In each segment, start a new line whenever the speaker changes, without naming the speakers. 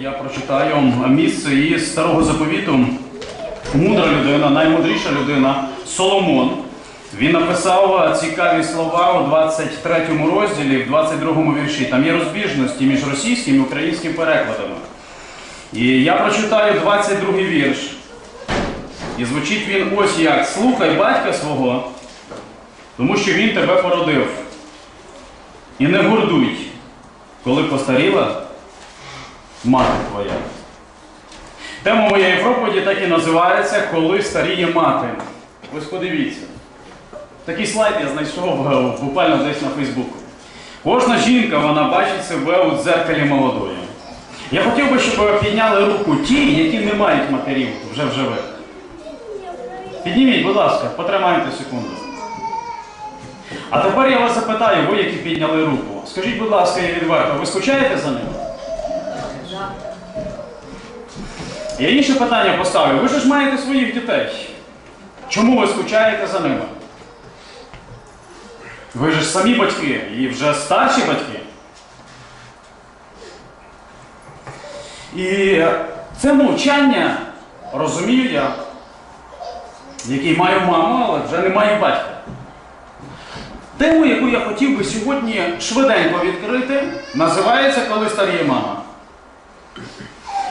я прочитаю місце із старого заповіту. Мудра людина, наймудріша людина Соломон. Він написав цікаві слова у 23 розділі, в 22 вірші. Там є розбіжності між російським і українським перекладами. І я прочитаю 22 вірш. І звучить він ось як: слухай батька свого, тому що він тебе породив. І не гордуй, коли постаріла мати твоя. Тема моєї проповіді так і називається Коли старіє мати. Ось подивіться. Такий слайд я знайшов е, буквально десь на Фейсбуку. Кожна жінка вона бачить себе у дзеркалі молодої. Я хотів би, щоб ви підняли руку ті, які не мають матерів вже в живих. Підніміть, будь ласка, потримайте секунду. А тепер я вас запитаю, ви, які підняли руку. Скажіть, будь ласка, я відверто, ви скучаєте за ними? Я інше питання поставлю. Ви ж маєте своїх дітей. Чому ви скучаєте за ними? Ви ж самі батьки і вже старші батьки. І це мовчання, розумію я, який маю маму, але вже не маю батька. Тему, яку я хотів би сьогодні швиденько відкрити, називається Коли старіє мама.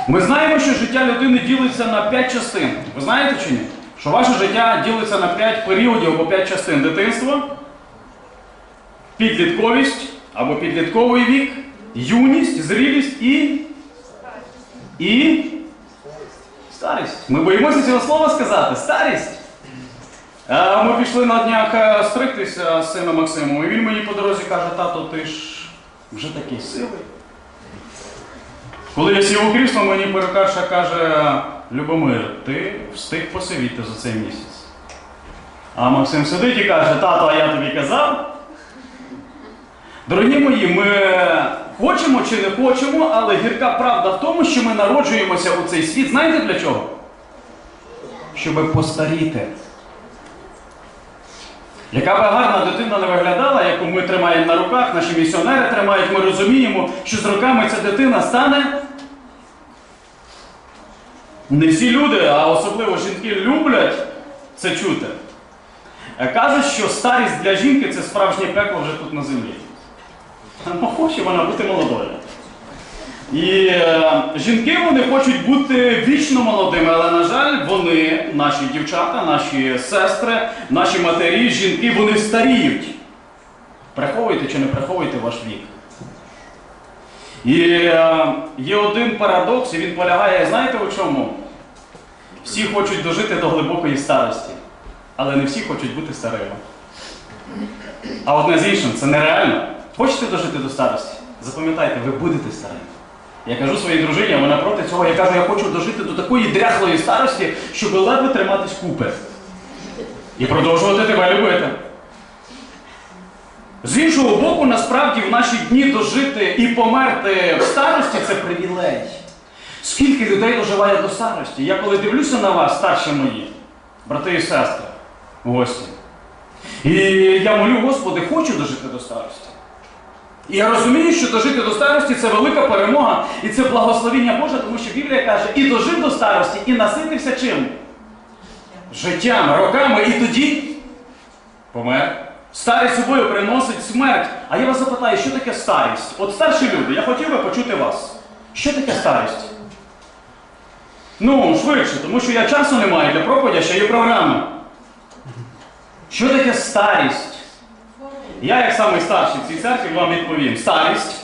Ми знаємо, що життя людини ділиться на 5 частин. Ви знаєте чи ні? Що ваше життя ділиться на 5 періодів або 5 частин дитинство, підлітковість або підлітковий вік, юність, зрілість і. І. Старість. Ми боїмося цього слова сказати. Старість. Ми пішли на днях е, стригтися з сином Максимом, і він мені по дорозі каже, тато, ти ж вже такий сивий. Коли я сів у крісло, мені перукарша каже, Любомир, ти встиг посивіти за цей місяць. А Максим сидить і каже, тато, а я тобі казав. Дорогі мої, ми хочемо чи не хочемо, але гірка правда в тому, що ми народжуємося у цей світ. Знаєте для чого? Щоб постаріти. Яка би гарна дитина не виглядала, яку ми тримаємо на руках, наші місіонери тримають, ми розуміємо, що з роками ця дитина стане. Не всі люди, а особливо жінки, люблять це чути. Е, Кажуть, що старість для жінки це справжнє пекло вже тут на землі. Ну, хоче вона бути молодою. І е, жінки вони хочуть бути вічно молодими, але, на жаль, вони, наші дівчата, наші сестри, наші матері, жінки, вони старіють. Приховуйте чи не приховуйте ваш вік. І е, є один парадокс, і він полягає, знаєте у чому? Всі хочуть дожити до глибокої старості, але не всі хочуть бути старими. А одне з іншим, це нереально. Хочете дожити до старості? Запам'ятайте, ви будете старими. Я кажу своїй дружині, а вона проти цього. Я кажу, я хочу дожити до такої дряхлої старості, щоб ледве триматись купи. І продовжувати тебе любити. З іншого боку, насправді в наші дні дожити і померти в старості це привілей. Скільки людей доживає до старості? Я коли дивлюся на вас, старші мої, брати і сестри, гості. І я молю, Господи, хочу дожити до старості. І я розумію, що дожити до старості це велика перемога, і це благословіння Боже, тому що Біблія каже, і дожив до старості, і наситився чим? Життям, роками, і тоді помер. Старість собою приносить смерть. А я вас запитаю, що таке старість? От старші люди, я хотів би почути вас. Що таке старість? Ну, швидше, тому що я часу не маю для проповіді, ще є програма. Що таке старість? Я, як самий старший в цій церкві, вам відповім. Старість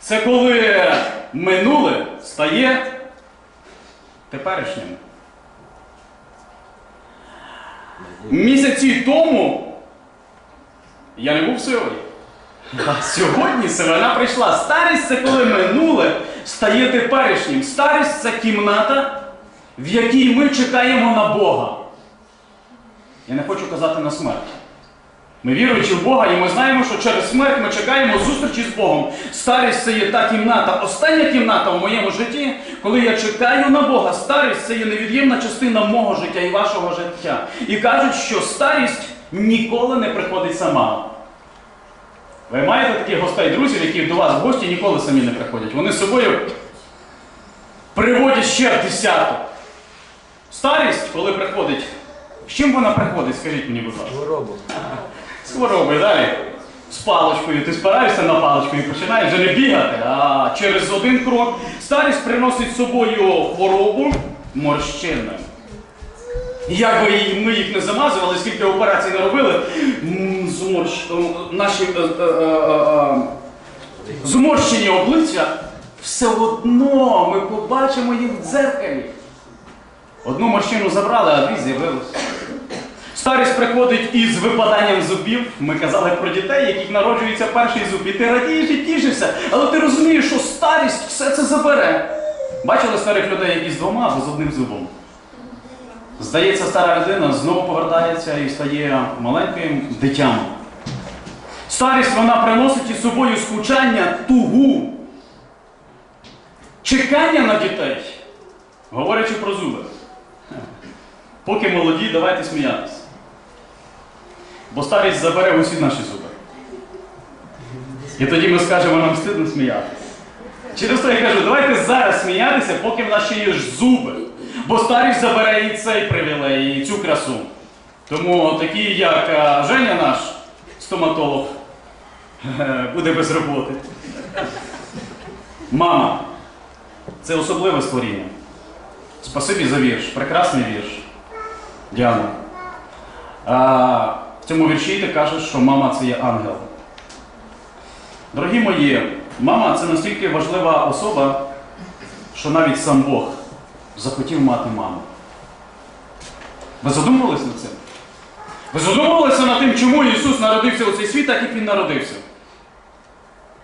це коли минуле стає теперішнім. Місяці тому я не був сивий. А сьогодні сивина прийшла. Старість це коли минуле стає теперішнім. Старість це кімната, в якій ми чекаємо на Бога. Я не хочу казати на смерть. Ми віруючи в Бога, і ми знаємо, що через смерть ми чекаємо зустрічі з Богом. Старість це є та кімната, остання кімната в моєму житті, коли я чекаю на Бога. Старість це є невід'ємна частина мого життя і вашого життя. І кажуть, що старість ніколи не приходить сама. Ви маєте таких гостей, друзів, які до вас в гості ніколи самі не приходять. Вони з собою приводять ще десяток. Старість, коли приходить, з чим вона приходить, скажіть мені, будь ласка.
Хворобу.
З хворобою, далі. З паличкою. Ти спираєшся на паличку і починаєш вже не бігати, а через один крок. Старість приносить з собою хворобу морщини. Як би ми їх не замазували, скільки операцій не робили, зморщ... наші е, е, е, е, зморщені обличчя, все одно ми побачимо їх в дзеркалі. Одну морщину забрали, а дві з'явилися. Старість приходить із випаданням зубів. Ми казали про дітей, яких народжується перший зуб. І ти радієш і тішишся, але ти розумієш, що старість все це забере. Бачили старих людей, які з двома або з одним зубом. Здається, стара людина знову повертається і стає маленьким дитям. Старість вона приносить із собою скучання, тугу, чекання на дітей, говорячи про зуби. Поки молоді, давайте сміятися. Бо старість забере усі наші зуби. І тоді ми скажемо, нам стидно сміятися. Через те я кажу, давайте зараз сміятися, поки в нас ще є зуби. Бо старість забере і цей привілей, і цю красу. Тому такі, як Женя наш, стоматолог, буде без роботи. Мама. Це особливе створіння. Спасибі за вірш, прекрасний вірш. Діана. В цьому вірші ти кажеш, що мама це є ангел. Дорогі мої, мама це настільки важлива особа, що навіть сам Бог захотів мати маму. Ви задумувалися над цим? Ви задумувалися над тим, чому Ісус народився у цей світ, так як Він народився?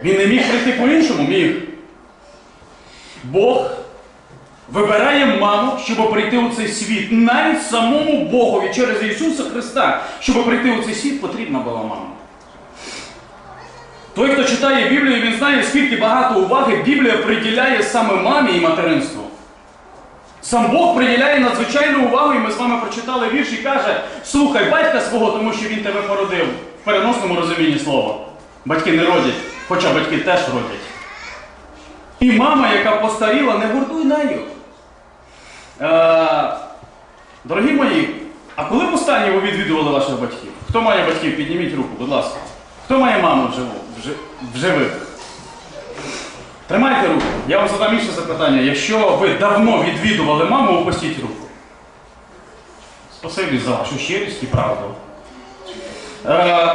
Він не міг прийти по-іншому, міг. Бог вибирає маму, щоб прийти у цей світ. Навіть самому Богові через Ісуса Христа, щоб прийти у цей світ, потрібна була мама. Той, хто читає Біблію, він знає, скільки багато уваги Біблія приділяє саме мамі і материнству. Сам Бог приділяє надзвичайну увагу, і ми з вами прочитали вірш і каже: слухай батька свого, тому що він тебе породив. В переносному розумінні слова. Батьки не родять, хоча батьки теж родять. І мама, яка постаріла, не гордуй нею. Е, дорогі мої, а коли в останнє ви відвідували ваших батьків? Хто має батьків? Підніміть руку, будь ласка. Хто має маму вживу, вжи- в живих? Тримайте руку. Я вам задам інше запитання. Якщо ви давно відвідували маму, опустіть руку. Спасибі за вашу щирість і правду. Е,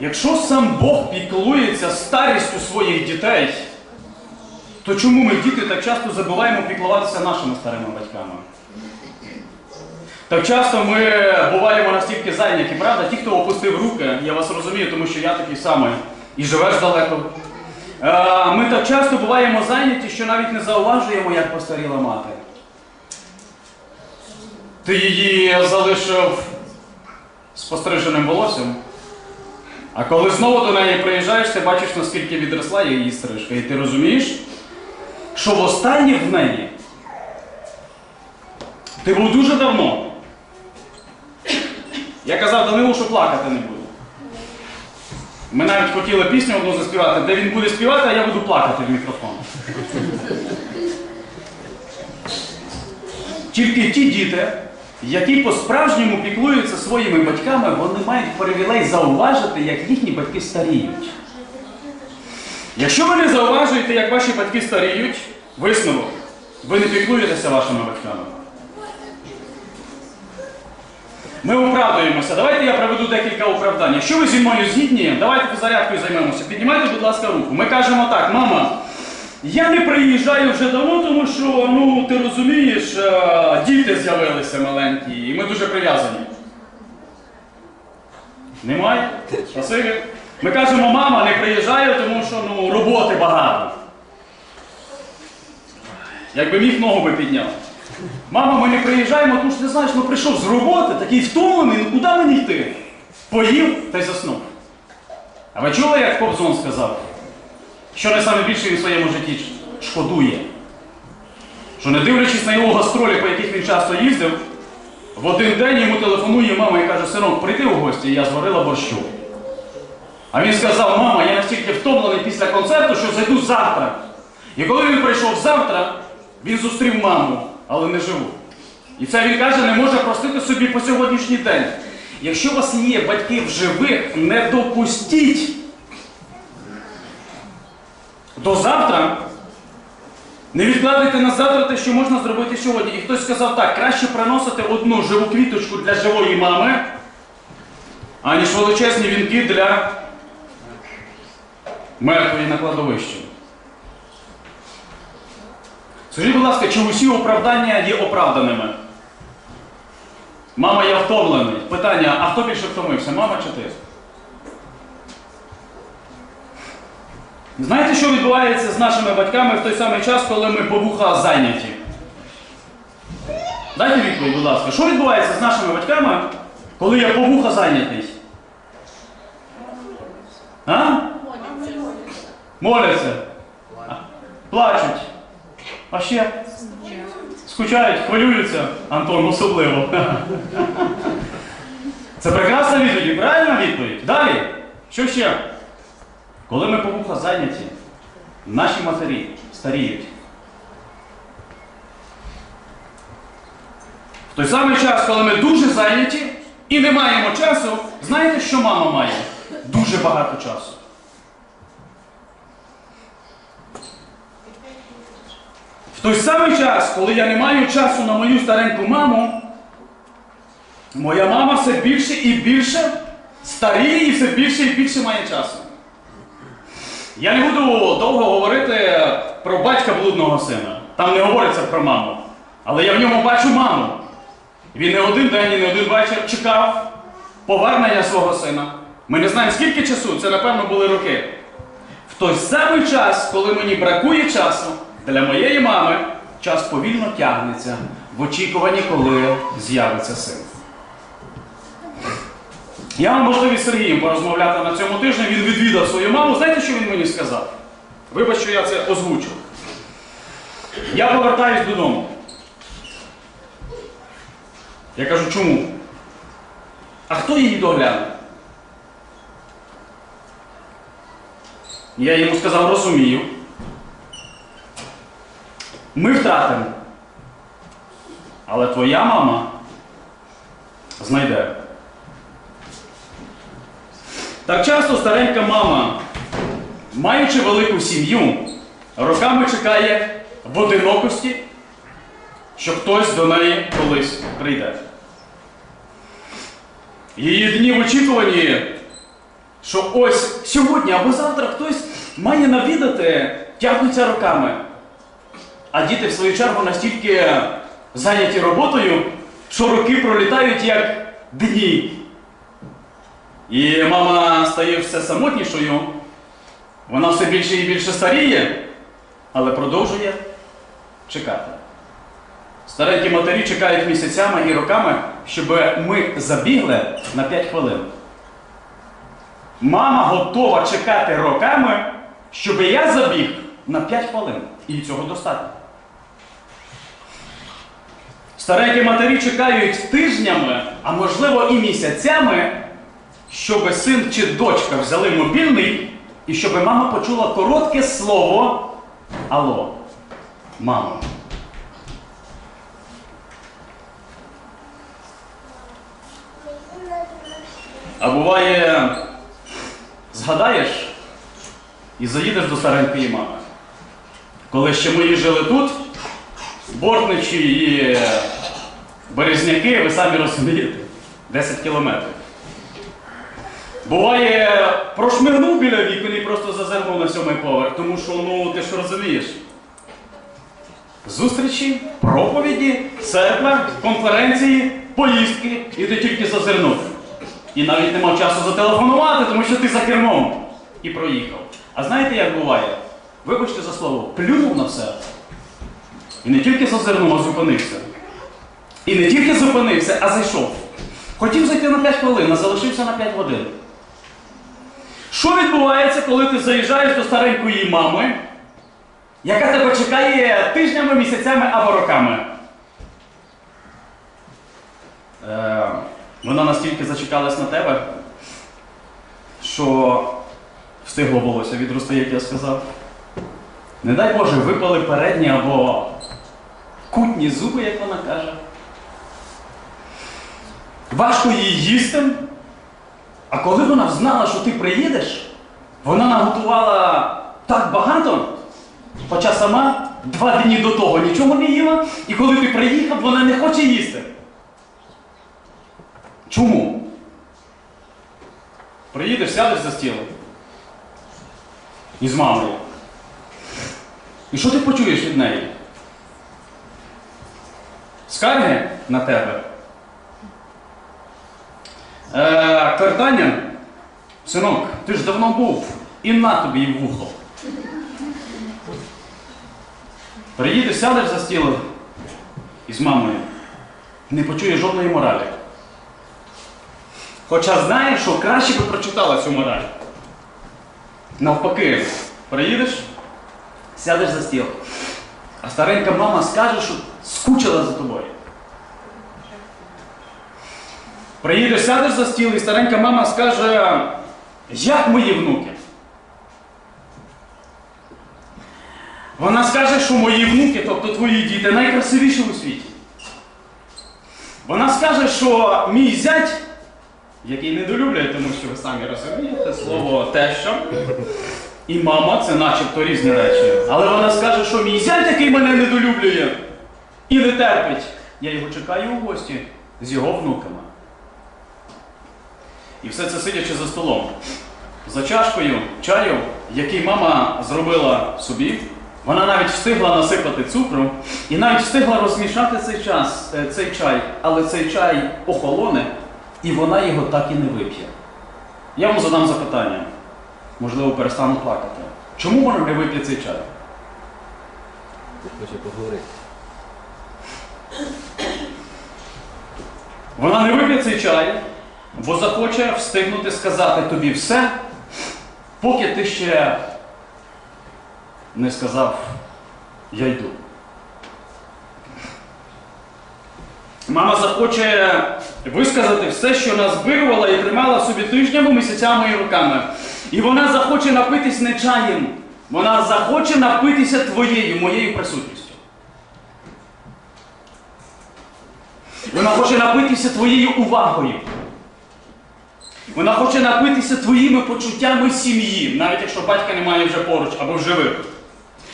якщо сам Бог піклується старістю своїх дітей, то чому ми, діти, так часто забуваємо піклуватися нашими старими батьками? Так часто ми буваємо настільки зайняті, правда? Ті, хто опустив руки, я вас розумію, тому що я такий самий і живеш далеко. Е, Ми так часто буваємо зайняті, що навіть не зауважуємо, як постаріла мати. Ти її залишив з постриженим волоссям. А коли знову до неї приїжджаєш, ти бачиш, наскільки відросла її стрижка. І ти розумієш, що востаннє в неї ти був дуже давно. Я казав Данилу, що плакати не буду. Ми навіть хотіли пісню одну заспівати, де він буде співати, а я буду плакати в мікрофон. Тільки ті діти, які по-справжньому піклуються своїми батьками, вони мають привілей зауважити, як їхні батьки старіють. Якщо ви не зауважуєте, як ваші батьки старіють, висновок, ви не піклуєтеся вашими батьками. Ми оправдуємося. Давайте я проведу декілька оправдань. Якщо ви зі мною згідні, давайте зарядкою займемося. Піднімайте, будь ласка, руку. Ми кажемо так, мама, я не приїжджаю вже давно, тому що, ну, ти розумієш, е, діти з'явилися маленькі, і ми дуже прив'язані. Немає? Спасибі. Ми кажемо, мама, не приїжджаю, тому що ну, роботи багато. Якби міг ногу би підняв. Мама, ми не приїжджаємо, тому що ти знаєш, ну прийшов з роботи, такий втомлений, ну куди мені йти? Поїв та й заснув. А ви чули, як Кобзон сказав? Що найсаме більше він в своєму житті шкодує? Що не дивлячись на його гастролі, по яких він часто їздив, в один день йому телефонує мама і каже, синок, прийди у гості, я зварила борщу. А він сказав, мама, я настільки втомлений після концерту, що зайду завтра. І коли він прийшов завтра, Він зустрів маму, але не живу. І це він каже, не може простити собі по сьогоднішній день. Якщо у вас є батьки в живих, не допустіть до завтра. Не відкладайте на завтра те, що можна зробити сьогодні. І хтось сказав так, краще приносити одну живу квіточку для живої мами, аніж величезні вінки для мертвої на кладовищі. Скажіть, будь ласка, чи усі оправдання є оправданими? Мама, я втомлений. Питання, а хто більше втомився, мама чи ти? Знаєте, що відбувається з нашими батьками в той самий час, коли ми по вуха зайняті? Дайте відповідь, будь ласка, що відбувається з нашими батьками, коли я по вуха зайнятий? А? Моляться. Плачуть. А ще? Скучають, хвилюються. Антон особливо. Це прекрасна відповідь, правильна відповідь. Далі. Що ще? Коли ми по вуха зайняті, наші матері старіють. В той самий час, коли ми дуже зайняті і не маємо часу, знаєте, що мама має? Дуже багато часу. В той самий час, коли я не маю часу на мою стареньку маму, моя мама все більше і більше старіє і все більше і більше має часу. Я не буду довго говорити про батька блудного сина. Там не говориться про маму. Але я в ньому бачу маму. Він не один день і не один вечір чекав повернення свого сина. Ми не знаємо, скільки часу, це, напевно, були роки. В той самий час, коли мені бракує часу, для моєї мами час повільно тягнеться в очікуванні, коли з'явиться син. Я мав можливість з Сергієм порозмовляти на цьому тижні. Він відвідав свою маму. Знаєте, що він мені сказав? Вибач, що я це озвучу. Я повертаюсь додому. Я кажу, чому? А хто її догляне? Я йому сказав, розумію. Ми втратимо. Але твоя мама знайде. Так часто старенька мама, маючи велику сім'ю, роками чекає в одинокості, що хтось до неї колись прийде. Її дні в очікуванні, що ось сьогодні або завтра хтось має навідати, тягнуться роками. А діти, в свою чергу, настільки зайняті роботою, що роки пролітають як дні. І мама стає все самотнішою, вона все більше і більше старіє, але продовжує чекати. Старенькі матері чекають місяцями і роками, щоб ми забігли на 5 хвилин. Мама готова чекати роками, щоб я забіг на 5 хвилин. І цього достатньо. Старенькі матері чекають тижнями, а можливо і місяцями, щоб син чи дочка взяли мобільний і щоб мама почула коротке слово Алло, мамо. А буває, згадаєш і заїдеш до старенької мами. Коли ще ми жили тут, бортничі і березняки, ви самі розумієте, 10 кілометрів. Буває, прошмигнув біля вікон і просто зазирнув на сьомий поверх, тому що, ну, ти ж розумієш. Зустрічі, проповіді, церква, конференції, поїздки, і ти тільки зазирнув. І навіть не мав часу зателефонувати, тому що ти за кермом. І проїхав. А знаєте, як буває? Вибачте за слово, плюнув на все. І не тільки зазирнув, а зупинився. І не тільки зупинився, а зайшов. Хотів зайти на 5 хвилин, а залишився на 5 годин. Що відбувається, коли ти заїжджаєш до старенької мами, яка тебе чекає тижнями, місяцями або роками? Е, вона настільки зачекалась на тебе, що встигло волосся відрости, як я сказав. Не дай Боже, випали передні або кутні зуби, як вона каже. Важко її їсти. А коли вона знала, що ти приїдеш, вона наготувала так багато, хоча сама два дні до того нічого не їла, і коли ти приїхав, вона не хоче їсти. Чому? Приїдеш, сядеш за стіл. Із мамою. І що ти почуєш від неї? Скарги на тебе? Е, картання? Синок, ти ж давно був, і на тобі в вухо. Приїдеш, сядеш за стіл із мамою, не почуєш жодної моралі. Хоча знаєш, що краще би прочитала цю мораль. Навпаки, приїдеш, сядеш за стіл, а старенька мама скаже, що скучила за тобою. Приїдеш, сядеш за стіл, і старенька мама скаже, як мої внуки? Вона скаже, що мої внуки, тобто твої діти, найкрасивіші у світі. Вона скаже, що мій зять, який недолюблює, тому що ви самі розумієте, слово теща, і мама це начебто різні речі. Але вона скаже, що мій зять, який мене недолюблює і не терпить, я його чекаю у гості з його внуками. І все це сидячи за столом. За чашкою чаю, який мама зробила собі, вона навіть встигла насипати цукру і навіть встигла розмішати цей час, е, цей чай, але цей чай охолоне, і вона його так і не вип'є. Я вам задам запитання, можливо, перестану плакати. Чому вона не вип'є цей чай?
Хоче поговорити.
Вона не вип'є цей чай, бо захоче встигнути сказати тобі все, поки ти ще не сказав я йду. Мама захоче висказати все, що назбирувала і тримала собі тижнями, місяцями і роками. І вона захоче напитись не чаєм, вона захоче напитися твоєю, моєю присутністю. Вона хоче напитися твоєю увагою. Вона хоче напитися твоїми почуттями сім'ї, навіть якщо батька немає вже поруч або в живих.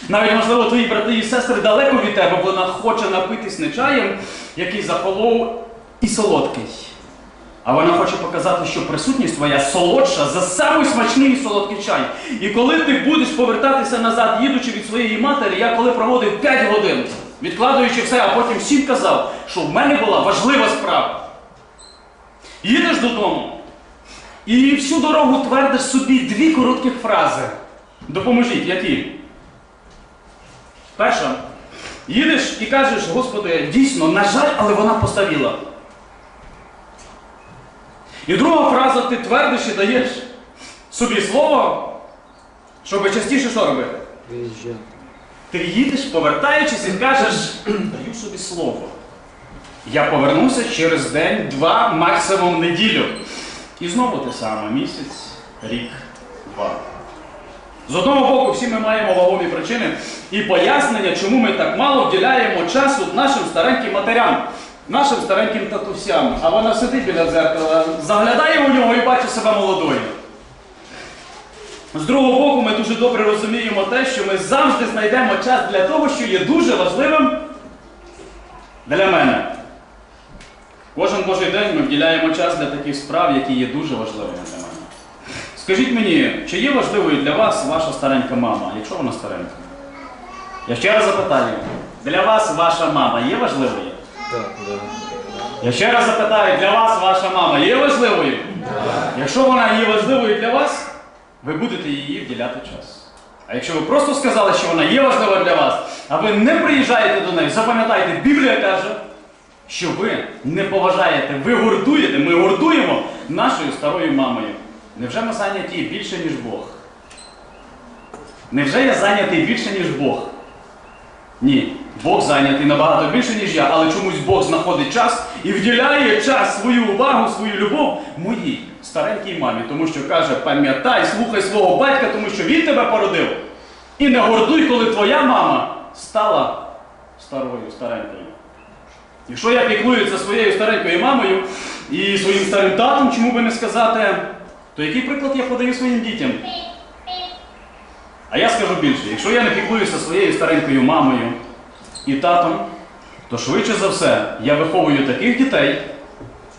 Навіть, можливо, твої брати і сестри далеко від тебе, бо вона хоче напитись не чаєм, який захолов і солодкий. А вона хоче показати, що присутність твоя солодша за самий смачний і солодкий чай. І коли ти будеш повертатися назад, їдучи від своєї матері, я коли проводив 5 годин, відкладуючи все, а потім всім казав, що в мене була важлива справа. Їдеш додому і всю дорогу твердиш собі дві коротких фрази. Допоможіть, які? Перша. Їдеш і кажеш, Господи, дійсно, на жаль, але вона постаріла. І друга фраза, ти твердиш і даєш собі слово, щоб частіше що робити? Ти їдеш, повертаючись, і кажеш, даю собі слово. Я повернуся через день, два, максимум неділю. І знову те саме місяць, рік, два. З одного боку, всі ми маємо вагомі причини і пояснення, чому ми так мало вділяємо часу нашим стареньким матерям, нашим стареньким татусям. А вона сидить біля дзеркала, заглядає у нього і бачить себе молодою. З другого боку, ми дуже добре розуміємо те, що ми завжди знайдемо час для того, що є дуже важливим для мене. Кожен божий день ми вділяємо час для таких справ, які є дуже важливими для мене. Скажіть мені, чи є важливою для вас ваша старенька мама, якщо вона старенька? Я ще раз запитаю, для вас ваша мама є важливою?
Так, да.
Я ще раз запитаю, для вас ваша мама є важливою? Якщо вона є важливою для вас, ви будете її вділяти час. А якщо ви просто сказали, що вона є важлива для вас, а ви не приїжджаєте до неї, запам'ятайте, Біблія каже, що ви не поважаєте, ви гордуєте, ми гордуємо нашою старою мамою. Невже ми зайняті більше, ніж Бог? Невже я зайнятий більше, ніж Бог? Ні, Бог зайнятий набагато більше, ніж я, але чомусь Бог знаходить час і вділяє час, свою увагу, свою любов моїй старенькій мамі, тому що каже, пам'ятай, слухай свого батька, тому що він тебе породив. І не гордуй, коли твоя мама стала старою, старенькою. Якщо я піклуюся своєю старенькою мамою і своїм старим татом, чому би не сказати, то який приклад я подаю своїм дітям? А я скажу більше, якщо я не піклуюся своєю старенькою мамою і татом, то швидше за все я виховую таких дітей,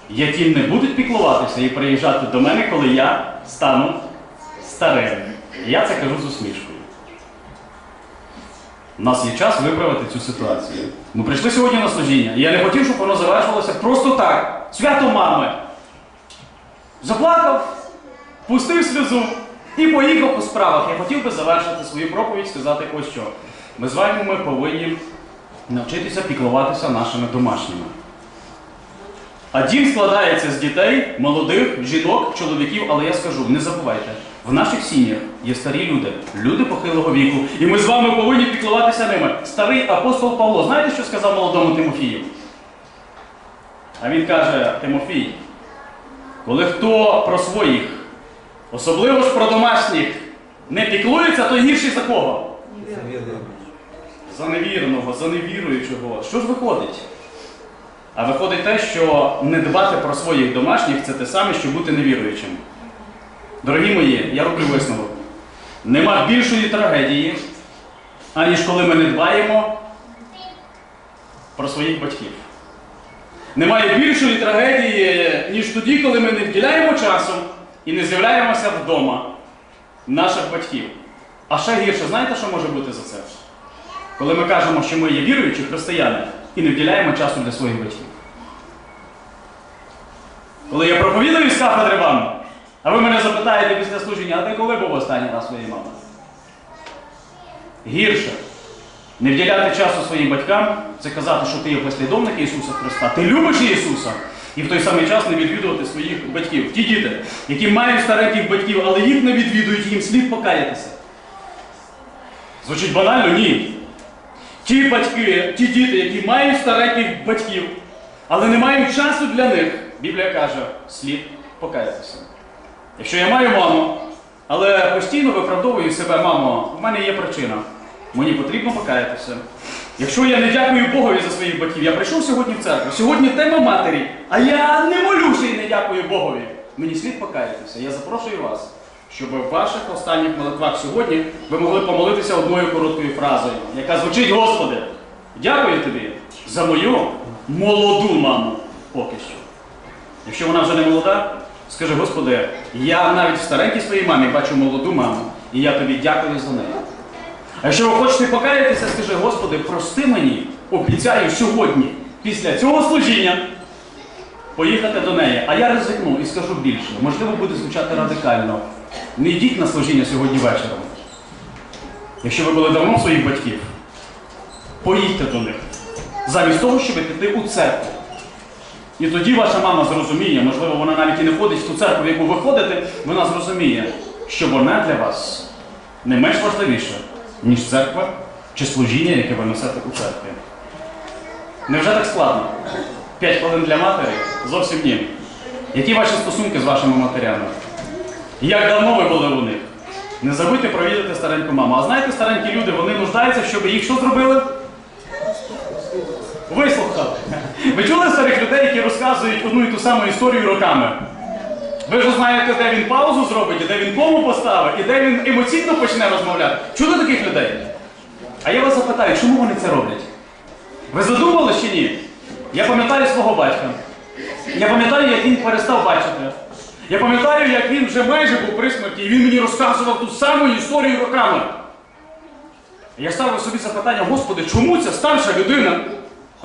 які не будуть піклуватися і приїжджати до мене, коли я стану старим. Я це кажу з усмішкою. У нас є час виправити цю ситуацію. Ми прийшли сьогодні на служіння, і я не хотів, щоб воно завершилося просто так. Свято мами. Заплакав, пустив сльозу і поїхав по справах. Я хотів би завершити свою проповідь, сказати ось що. Ми з вами ми повинні навчитися піклуватися нашими домашніми. А дім складається з дітей, молодих, жінок, чоловіків, але я скажу, не забувайте, в наших сім'ях є старі люди, люди похилого віку, і ми з вами повинні піклуватися ними. Старий апостол Павло, знаєте, що сказав молодому Тимофію? А він каже, Тимофій, коли хто про своїх, особливо ж про домашніх, не піклується, то гірший за кого? За невірного, за невіруючого. Що ж виходить? А виходить те, що не дбати про своїх домашніх це те саме, що бути невіруючим. Дорогі мої, я роблю висновок. Нема більшої трагедії, аніж коли ми не дбаємо про своїх батьків. Немає більшої трагедії, ніж тоді, коли ми не вділяємо часу і не з'являємося вдома наших батьків. А ще гірше, знаєте, що може бути за це? Коли ми кажемо, що ми є віруючі християни і не вділяємо часу для своїх батьків. Коли я проповідую з кафедри вам, а ви мене запитаєте після служіння, а ти коли був останній раз своєї мами? Гірше. Не вділяти часу своїм батькам це казати, що ти є послідовник Ісуса Христа. Ти любиш Ісуса. І в той самий час не відвідувати своїх батьків. Ті діти, які мають стареньких батьків, але їх не відвідують, їм слід покаятися. Звучить банально? Ні. Ті батьки, ті діти, які мають стареньких батьків, але не мають часу для них, Біблія каже, слід покаятися. Якщо я маю маму, але постійно виправдовую себе, мамо, в мене є причина. Мені потрібно покаятися. Якщо я не дякую Богові за своїх батьків, я прийшов сьогодні в церкву, сьогодні тема матері, а я не молюся і не дякую Богові. Мені слід покаятися. Я запрошую вас, щоб в ваших останніх молитвах сьогодні ви могли помолитися одною короткою фразою, яка звучить, Господи, дякую тобі за мою молоду маму поки що. Якщо вона вже не молода, скажи, Господи, я навіть в старенькій своїй мамі бачу молоду маму, і я тобі дякую за неї. А якщо ви хочете покаятися, скажи, Господи, прости мені, обіцяю сьогодні, після цього служіння, поїхати до неї. А я ризикну і скажу більше. Можливо, буде звучати радикально. Не йдіть на служіння сьогодні вечором. Якщо ви були давно своїх батьків, поїдьте до них. Замість того, щоб піти у церкву. І тоді ваша мама зрозуміє, можливо, вона навіть і не ходить в ту церкву, в яку ви ходите, вона зрозуміє, що вона для вас не менш важливіша, ніж церква чи служіння, яке ви несете у церкві. Невже так складно? П'ять хвилин для матері? Зовсім ні. Які ваші стосунки з вашими матерями? Як давно ви були у них? Не забудьте провідати стареньку маму. А знаєте, старенькі люди, вони нуждаються, щоб їх що зробили? Вислухали. Ви чули старих людей, які розказують одну і ту саму історію роками? Ви ж знаєте, де він паузу зробить, і де він кому поставить, і де він емоційно почне розмовляти. Чули таких людей? А я вас запитаю, чому вони це роблять? Ви задумали чи ні? Я пам'ятаю свого батька. Я пам'ятаю, як він перестав бачити. Я пам'ятаю, як він вже майже був при смерті, і він мені розказував ту саму історію роками. Я ставив собі запитання, Господи, чому ця старша людина,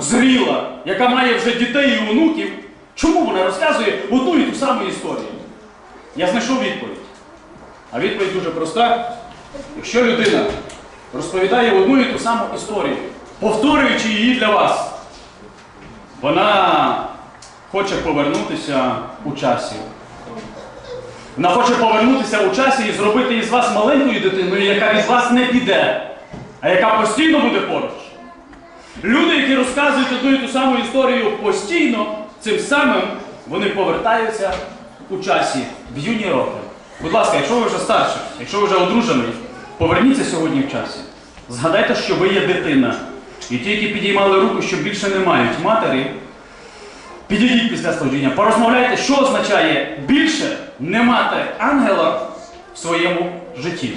зріла, яка має вже дітей і онуків, чому вона розказує одну і ту саму історію? Я знайшов відповідь. А відповідь дуже проста. Якщо людина розповідає одну і ту саму історію, повторюючи її для вас, вона хоче повернутися у часі. Вона хоче повернутися у часі і зробити із вас маленькою дитиною, яка від вас не піде, а яка постійно буде поруч. Люди, які розказують одну і ту саму історію постійно, цим самим вони повертаються у часі в юні роки. Будь ласка, якщо ви вже старший, якщо ви вже одружений, поверніться сьогодні в часі. Згадайте, що ви є дитина. І ті, які підіймали руку, що більше не мають матері, підійдіть після служіння, порозмовляйте, що означає більше не мати ангела в своєму житті.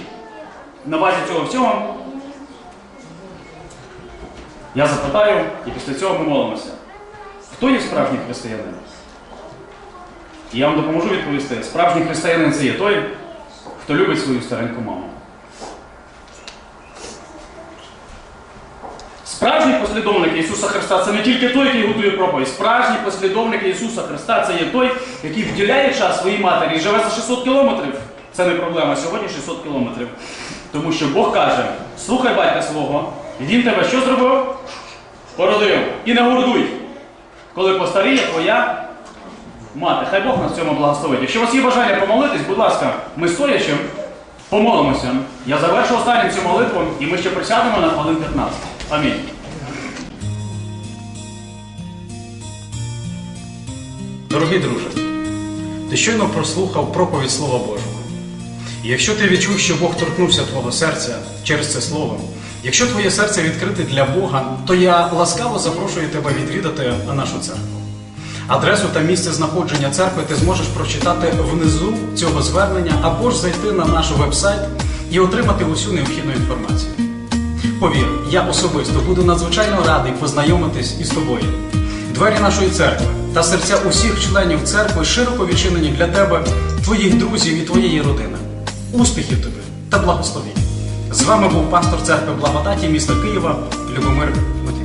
На базі цього всього я запитаю, і після цього ми молимося. Хто є справжній християнин? І я вам допоможу відповісти. Справжній християнин це є той, хто любить свою стареньку маму. Справжній послідовник Ісуса Христа це не тільки той, який готує проповідь. Справжній послідовник Ісуса Христа це є той, який вділяє час своїй матері і живе за 600 кілометрів. Це не проблема. Сьогодні 600 кілометрів. Тому що Бог каже: слухай батька свого, і він тебе що зробив? Породив. І не гордуй, коли постаріє твоя мати. Хай Бог нас в цьому благословить. Якщо у вас є бажання помолитись, будь ласка, ми стоячи, помолимося. Я завершу останню цю молитву, і ми ще присядемо на хвилин 15. Амінь.
Дорогий друже, ти щойно прослухав проповідь Слова Божого. І якщо ти відчув, що Бог торкнувся твого серця через це слово, якщо твоє серце відкрите для Бога, то я ласкаво запрошую тебе відвідати нашу церкву. Адресу та місце знаходження церкви ти зможеш прочитати внизу цього звернення або ж зайти на наш веб-сайт і отримати усю необхідну інформацію. Повір, я особисто буду надзвичайно радий познайомитись із тобою. Двері нашої церкви та серця усіх членів церкви широко відчинені для тебе, твоїх друзів і твоєї родини. Успіхів тобі та благословінь! З вами був пастор церкви Благодаті міста Києва Любомир Матвій.